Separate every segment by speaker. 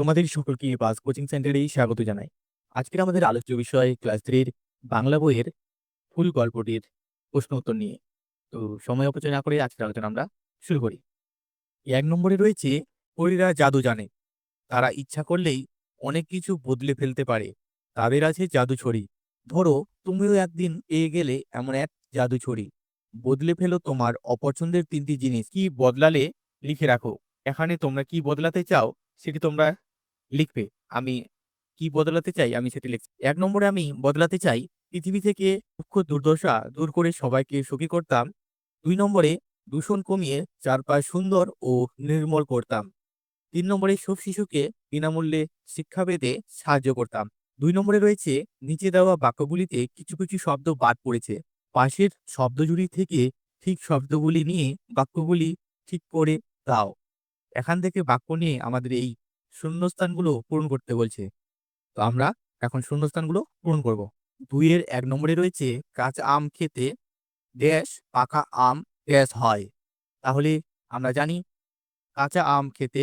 Speaker 1: তোমাদের সকলকে বাস কোচিং সেন্টারেই স্বাগত জানাই। আজকের আমাদের আলোচ্য বিষয় ক্লাস থ্রির বাংলা বইয়ের ফুল গল্পটির প্রশ্ন উত্তর নিয়ে। তো সময় অপচয় না করে আজকের আলোচনা আমরা শুরু করি। এক নম্বরে রয়েছে, পরীরা জাদু জানে। তারা ইচ্ছা করলেই অনেক কিছু বদলে ফেলতে পারে। তাদের আছে জাদু ছড়ি। ধরো, তুমিও একদিন পেয়ে গেলে এমন এক জাদু ছড়ি। বদলে ফেলো তোমার অপছন্দের তিনটি জিনিস। কি বদলালে লিখে রাখো। এখানে তোমরা কি বদলাতে চাও, সেটি তোমরা লিখবে, আমি কি বদলাতে চাই? আমি সেটি লিখছি। এক নম্বরে আমি বদলাতে চাই, পৃথিবী থেকে দুঃখ, দুর্দশা দূর করে সবাইকে সুখী করতাম। দুই নম্বরে দূষণ কমিয়ে চারপাশ সুন্দর ও নির্মল করতাম। তিন নম্বরে সব শিশুকে বিনামূল্যে শিক্ষা পেতে সাহায্য করতাম। দুই নম্বরে রয়েছে, নিচে দেওয়া বাক্যগুলিতে কিছু কিছু শব্দ বাদ পড়েছে। পাশের শব্দজুড়ি থেকে ঠিক শব্দগুলি নিয়ে বাক্যগুলি ঠিক করে দাও। এখান থেকে বাক্য নিয়ে আমাদের এই শূন্যস্থানগুলো পূরণ করতে বলছে। তো আমরা এখন শূন্যস্থানগুলো পূরণ করব। দুইয়ের এক নম্বরে রয়েছে, কাঁচা আম খেতে ড্যাশ, পাকা আম ড্যাশ হয়। তাহলে আমরা জানি, কাঁচা আম খেতে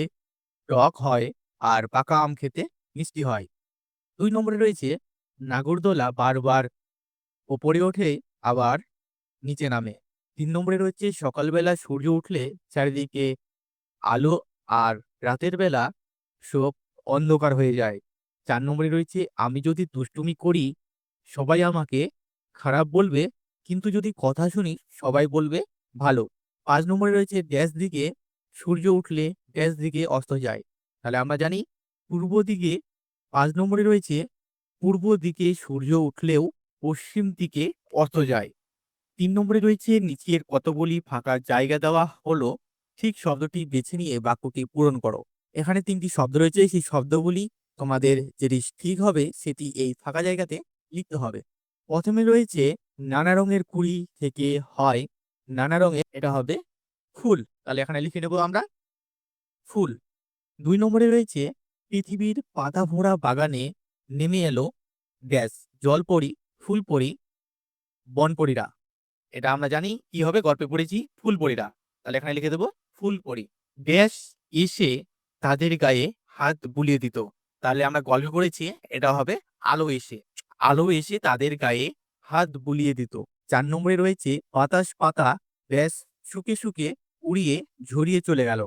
Speaker 1: টক হয় আর পাকা আম খেতে মিষ্টি হয়। দুই নম্বরে রয়েছে, নাগরদোলা বারবার ওপরে ওঠে, আবার নিচে নামে। তিন নম্বরে রয়েছে, সকালবেলা সূর্য উঠলে চারিদিকে আলো আর রাতের বেলা সব অন্ধকার হয়ে যায়। চার নম্বরে রয়েছে, আমি যদি দুষ্টুমি করি, সবাই আমাকে খারাপ বলবে, কিন্তু যদি কথা শুনি, সবাই বলবে ভালো। পাঁচ নম্বরে রয়েছে ড্যাশ দিকে সূর্য উঠলে ড্যাশ দিকে অস্ত যায়। তাহলে আমরা জানি, পূর্ব দিকে, পাঁচ নম্বরে রয়েছে, পূর্ব দিকে সূর্য উঠলেও পশ্চিম দিকে অস্ত যায়। তিন নম্বরে রয়েছে, নিচের কতগুলি ফাঁকা জায়গা দেওয়া হলো, ঠিক শব্দটি বেছে নিয়ে বাক্যটি পূরণ করো। এখানে তিনটি শব্দ রয়েছে। সেই শব্দগুলি তোমাদের যেটি ঠিক হবে, সেটি এই ফাঁকা জায়গাতে লিখতে হবে। প্রথমে রয়েছে, নানা রঙের কুড়ি থেকে হয়। নানা রঙের, এটা হবে ফুল। তাহলে এখানে লিখে নেব আমরা, ফুল। দুই নম্বরে রয়েছে, পৃথিবীর পাতা ভরা বাগানে নেমে এলো গ্যাস, জলপরি, ফুলপরি, বনপরীরা। এটা আমরা জানি কি হবে, গল্পে পড়েছি ফুল ফুলপরীরা। তাহলে এখানে লিখে দেবো ফুল ফুলপরি। গ্যাস এসে তাদের গায়ে হাত বুলিয়ে দিত। তাহলে আমরা গল্প করেছি, এটা হবে আলো এসে। আলো এসে তাদের গায়ে হাত বুলিয়ে দিত। চার নম্বরে রয়েছে, বাতাস পাতা ব্যাস শুকে শুকে উড়িয়ে ঝরিয়ে চলে গেল।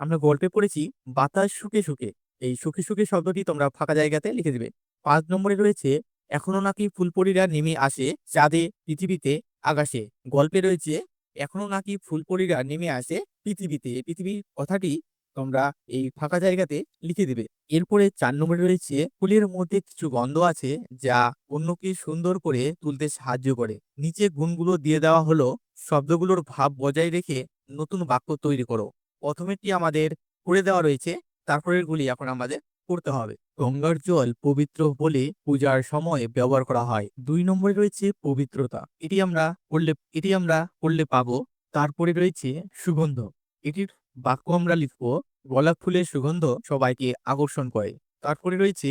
Speaker 1: আমরা গল্পে পড়েছি, বাতাস শুকে শুকে। এই শুকে শুকে শব্দটি তোমরা ফাঁকা জায়গাতে লিখে দিবে। পাঁচ নম্বরে রয়েছে, এখনও নাকি ফুলপরীরা নেমে আসে চাঁদে, পৃথিবীতে, আকাশে। গল্পে রয়েছে, এখনও নাকি ফুলপরীরা নেমে আসে পৃথিবীতে। পৃথিবীর কথাটি তোমরা এই ফাঁকা জায়গাতে লিখে দিবে। এরপরে চার নম্বরে রয়েছে, ফুলের মধ্যে কিছু গন্ধ আছে যা অন্যকে সুন্দর করে তুলতে সাহায্য করে। নিচে গুণগুলো দিয়ে দেওয়া হলো, শব্দগুলোর ভাব বজায় রেখে নতুন বাক্য তৈরি করো। প্রথমেরটি আমাদের করে দেওয়া রয়েছে তারপরের গুলি এখন আমাদের করতে হবে। গঙ্গার জল পবিত্র বলে পূজার সময় ব্যবহার করা হয়। দুই নম্বরে রয়েছে পবিত্রতা। এটি আমরা করলে, এটি আমরা করলে পাবো। তারপরে রয়েছে সুগন্ধ। এটির বাক্য আমরা লিখব গোলাপ ফুলের সুগন্ধ সবাইকে আকর্ষণ করে। তারপরে রয়েছে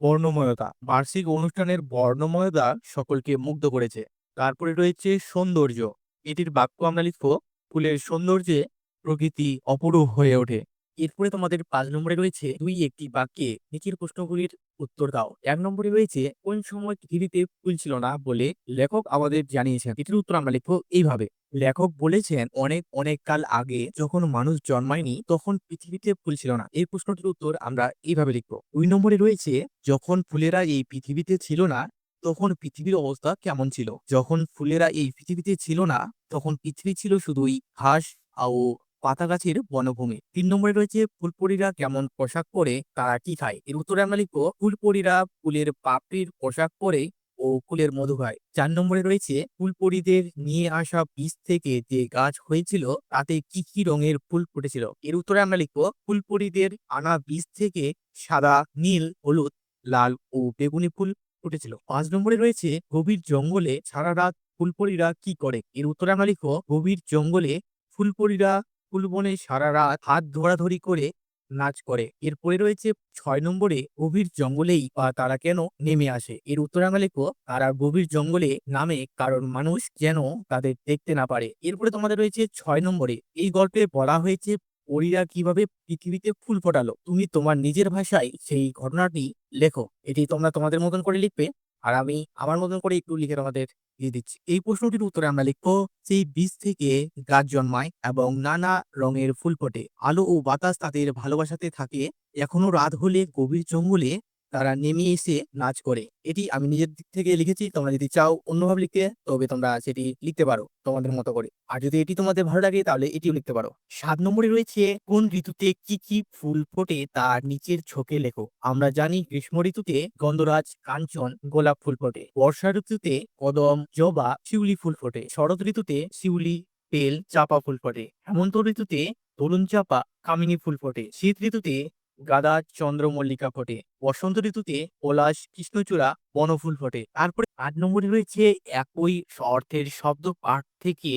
Speaker 1: বর্ণময়তা। বার্ষিক অনুষ্ঠানের বর্ণময়তা সকলকে মুগ্ধ করেছে। তারপরে রয়েছে সৌন্দর্য। এটির বাক্য আমরা লিখব, ফুলের সৌন্দর্যে প্রকৃতি অপরূপ হয়ে ওঠে। এরপরে তোমাদের পাঁচ নম্বরে রয়েছে দুই একটি বাক্যে নিচের প্রশ্নগুলির উত্তর দাও। এক নম্বরে রয়েছে, কোন সময় পৃথিবীতে ফুল ছিল না বলে লেখক আমাদের জানিয়েছেন। এটির উত্তর আমরা লিখব, এইভাবে। লেখক বলেছেন, অনেক অনেক কাল আগে যখন মানুষ জন্মায়নি, তখন পৃথিবীতে ফুল ছিল না। এই প্রশ্নটির উত্তর আমরা এইভাবে লিখব। দুই নম্বরে রয়েছে, যখন ফুলেরা এই পৃথিবীতে ছিল না, তখন পৃথিবীর অবস্থা কেমন ছিল? যখন ফুলেরা এই পৃথিবীতে ছিল না, তখন পৃথিবী ছিল শুধুই ঘাস ও পাতা গাছের বনভূমি। তিন নম্বরে রয়েছে, ফুলপরীরা কেমন পোশাক পরে, তারা কি খায়? এর উত্তরে আমরা লিখব, ফুলপরীরা ফুলের পাপড়ির পোশাক পরে ও ফুলের মধু খায়। চার নম্বরে রয়েছে ফুলপরিদের নিয়ে আসা বীজ থেকে যে গাছ হয়েছিল, তাতে কি কি রঙের ফুল ফুটেছিল? এর উত্তরে আমরা লিখব ফুলপরীদের আনা বীজ থেকে সাদা, নীল, হলুদ, লাল ও বেগুনি ফুল ফুটেছিল। পাঁচ নম্বরে রয়েছে, গভীর জঙ্গলে সারা রাত ফুলপরীরা কি করে? এর উত্তরে আমরা লিখব, গভীর জঙ্গলে ফুলপরিরা ফুলবনে সারা রাত হাত ধরাধরি করে নাচ করে। এরপরে রয়েছে ছয় নম্বরে গভীর জঙ্গলেই বা তারা কেন নেমে আসে? এর উত্তর আমরা লিখব তারা গভীর জঙ্গলে নামে কারণ মানুষ যেন তাদের দেখতে না পারে। এরপরে তোমাদের রয়েছে ছয় নম্বরে, এই গল্পে বলা হয়েছে পরীরা কীভাবে পৃথিবীতে ফুল ফোটালো। তুমি তোমার নিজের ভাষায় সেই ঘটনাটি লেখো। এটি তোমরা তোমাদের মতন করে লিখবে। আর আমি আমার মতন করে একটু লিখে তোমাদের দিয়ে দিচ্ছি। এই প্রশ্নটির উত্তরে আমরা লিখব, সেই বীজ থেকে গাছ জন্মায় এবং নানা রঙের ফুল ফোটে। আলো ও বাতাস তাদের ভালোবাসাতে থাকে। এখনও রাত হলে গভীর জঙ্গলে তারা নেমে এসে নাচ করে। এটি আমি নিজের দিক থেকে লিখেছি, তোমরা যদি চাও অন্যভাবে লিখতে, তবে তোমরা সেটি লিখতে পারো তোমাদের মতো করে। আর যদি এটি তোমাদের ভালো লাগে, তাহলে এটিও লিখতে পারো। সাত নম্বরে রয়েছে, কোন ঋতুতে কি কি ফুল ফোটে তার নিচের ছোকে লেখো। আমরা জানি গ্রীষ্ম ঋতুতে গন্ধরাজ, কাঞ্চন, গোলাপ ফুল ফোটে। বর্ষা ঋতুতে কদম, জবা, শিউলি ফুল ফোটে। শরৎ ঋতুতে শিউলি তেল চাপা ফুল ফোটে। হেমন্ত ঋতুতে তরুণ চাপা কামিনী ফুল ফোটে। শীত ঋতুতে গাদা চন্দ্রমল্লিকা ফোটে, বসন্ত ঋতুতে পলাশ, কৃষ্ণচূড়া, বনফুল ফোটে। তারপরে আট নম্বরে রয়েছে একই অর্থের শব্দ পাঠ থেকে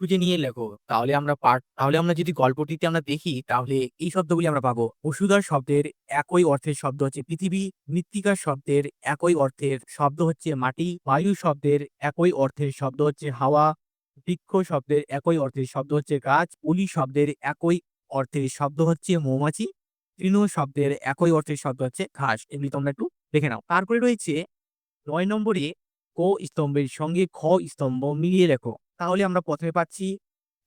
Speaker 1: খুঁজে নিয়ে লেখো। তাহলে আমরা পাঠ, তাহলে আমরা যদি গল্পটিতে আমরা দেখি, তাহলে এই শব্দগুলি আমরা পাবো। বসুধার শব্দের একই অর্থের শব্দ হচ্ছে পৃথিবী, মৃত্তিকার শব্দের একই অর্থের শব্দ হচ্ছে মাটি, বায়ু শব্দের একই অর্থের শব্দ হচ্ছে হাওয়া, বৃক্ষ শব্দের একই অর্থের শব্দ হচ্ছে গাছ উলি শব্দের একই অর্থের শব্দ হচ্ছে মৌমাছি। তৃণ শব্দের একই অর্থের শব্দ হচ্ছে ঘাস। এগুলি তোমরা একটু দেখে নাও। তারপরে রয়েছে নয় নম্বরে ক স্তম্ভের সঙ্গে খ স্তম্ভ মিলিয়ে লেখো। তাহলে আমরা প্রথমে পাচ্ছি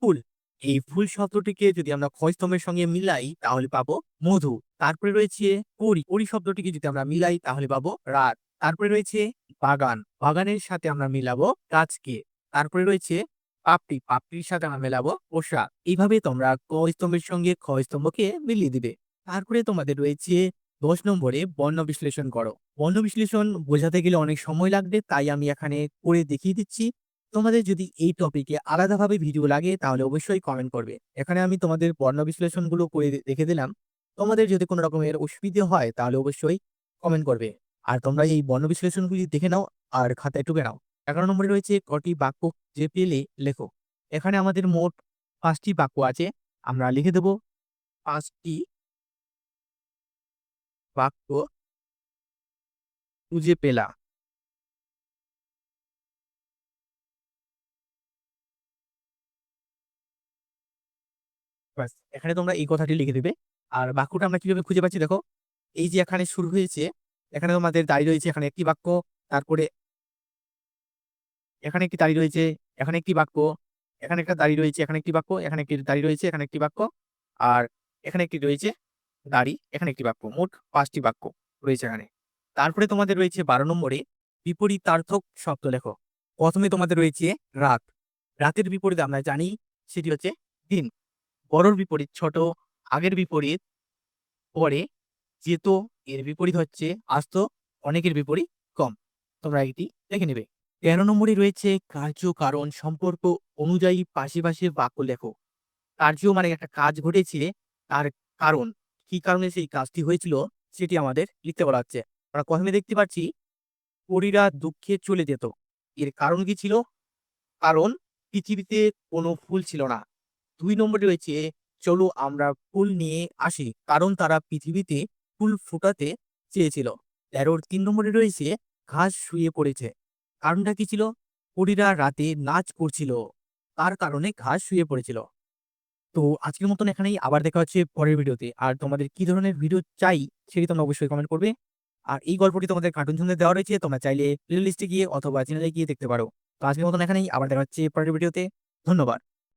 Speaker 1: ফুল। এই ফুল শব্দটিকে যদি আমরা খ স্তম্ভের সঙ্গে মিলাই, তাহলে পাবো মধু। তারপরে রয়েছে পরি পরি শব্দটিকে যদি আমরা মিলাই, তাহলে পাবো রাত। তারপরে রয়েছে বাগান। বাগানের সাথে আমরা মিলাবো গাছকে। তারপরে রয়েছে পাপড়ি। পাপড়ির সাথে আমরা মেলাবো পোশাক। এইভাবে তোমরা ক স্তম্ভের সঙ্গে খ স্তম্ভকে মিলিয়ে দিবে। তারপরে তোমাদের রয়েছে দশ নম্বরে বর্ণ বিশ্লেষণ করো। বর্ণ বিশ্লেষণ বোঝাতে গেলে অনেক সময় লাগবে, তাই আমি এখানে করে দেখিয়ে দিচ্ছি। তোমাদের যদি এই টপিকে আলাদাভাবে ভিডিও লাগে, তাহলে অবশ্যই কমেন্ট করবে। এখানে আমি তোমাদের বর্ণ বিশ্লেষণগুলো করে দেখে দিলাম। তোমাদের যদি কোনো রকমের অসুবিধে হয়, তাহলে অবশ্যই কমেন্ট করবে। আর তোমরা এই বর্ণ বিশ্লেষণগুলি দেখে নাও আর খাতায় টুকে নাও। এগারো নম্বরে রয়েছে কটি বাক্য যে পেলে লেখো। এখানে আমাদের মোট পাঁচটি বাক্য আছে। আমরা লিখে দেব, পাঁচটি বাক্য খুঁজে পেলা এখানে তোমরা এই কথাটি লিখে দেবে। আর বাক্যটা আমরা কীভাবে খুঁজে পাচ্ছি দেখো, এই যে এখানে শুরু হয়েছে, এখানে তোমাদের দাঁড়িয়ে রয়েছে এখানে একটি বাক্য, তারপরে এখানে একটি দাঁড়িয়ে রয়েছে, এখানে একটি বাক্য, এখানে একটা দাঁড়িয়ে রয়েছে, এখানে একটি বাক্য, এখানে একটি দাঁড়িয়ে রয়েছে, এখানে একটি বাক্য, আর এখানে একটি রয়েছে দাড়ি, এখানে একটি বাক্য, মোট পাঁচটি বাক্য রয়েছে এখানে। তারপরে তোমাদের রয়েছে বারো নম্বরে বিপরীতার্থক শব্দ লেখো। প্রথমে তোমাদের রয়েছে রাত। রাতের বিপরীত আমরা জানি সেটি হচ্ছে দিন। বড়র বিপরীত, ছোট, আগের বিপরীত, পরে যেত, এর বিপরীত হচ্ছে আস্ত, অনেকের বিপরীত কম। তোমরা এটি দেখে নেবে। তেরো নম্বরে রয়েছে কার্য, কারণ, সম্পর্ক অনুযায়ী পাশে পাশে বাক্য লেখো। কার্য মানে একটা কাজ ঘটেছে, তার কারণ। কি কারণে সেই কাজটি হয়েছিল সেটি আমাদের লিখতে বলা হচ্ছে। আমরা প্রথমে দেখতে পাচ্ছি, পরীরা দুঃখে চলে যেত। এর কারণ কি ছিল? কারণ পৃথিবীতে কোনো ফুল ছিল না। দুই নম্বরে রয়েছে, চলো আমরা ফুল নিয়ে আসি, কারণ তারা পৃথিবীতে ফুল ফোটাতে চেয়েছিল। তেরোর তিন নম্বরে রয়েছে, ঘাস শুয়ে পড়েছে। কারণটা কি ছিল? পরীরা রাতে নাচ করছিল। তার কারণে ঘাস শুয়ে পড়েছিল। তো আজকের মতন এখানেই আবার দেখা হচ্ছে পরের ভিডিওতে। আর তোমাদের কি ধরনের ভিডিও চাই সেটি তোমরা অবশ্যই কমেন্ট করবে। আর এই গল্পটি তোমাদের কার্টুন ছন্দে দেওয়া রয়েছে, তোমরা চাইলে প্লে লিস্টে গিয়ে অথবা চ্যানেলে গিয়ে দেখতে পারো। তো আজকের মতন এখানেই আবার দেখা হচ্ছে পরের ভিডিওতে। ধন্যবাদ।